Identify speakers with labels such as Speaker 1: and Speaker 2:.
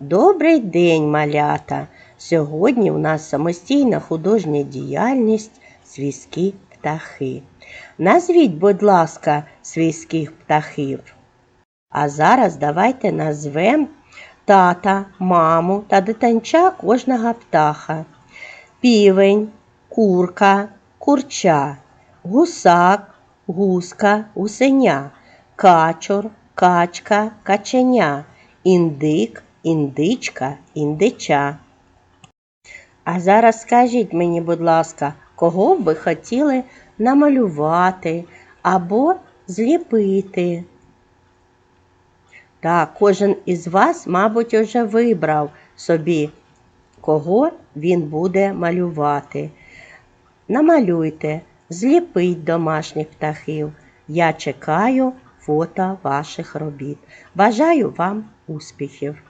Speaker 1: Добрий день, малята! Сьогодні у нас самостійна художня діяльність свійські птахи. Назвіть, будь ласка, свійських птахів. А зараз давайте назвемо тата, маму та дитинча кожного птаха. Півень, курка, курча, гусак, гуска, гусеня, качур, качка, каченя, індик, індичка, індича. А зараз скажіть мені, будь ласка, кого б ви хотіли намалювати або зліпити? Так, кожен із вас, мабуть, уже вибрав собі, кого він буде малювати. Намалюйте, зліпіть домашніх птахів. Я чекаю фото ваших робіт. Бажаю вам успіхів!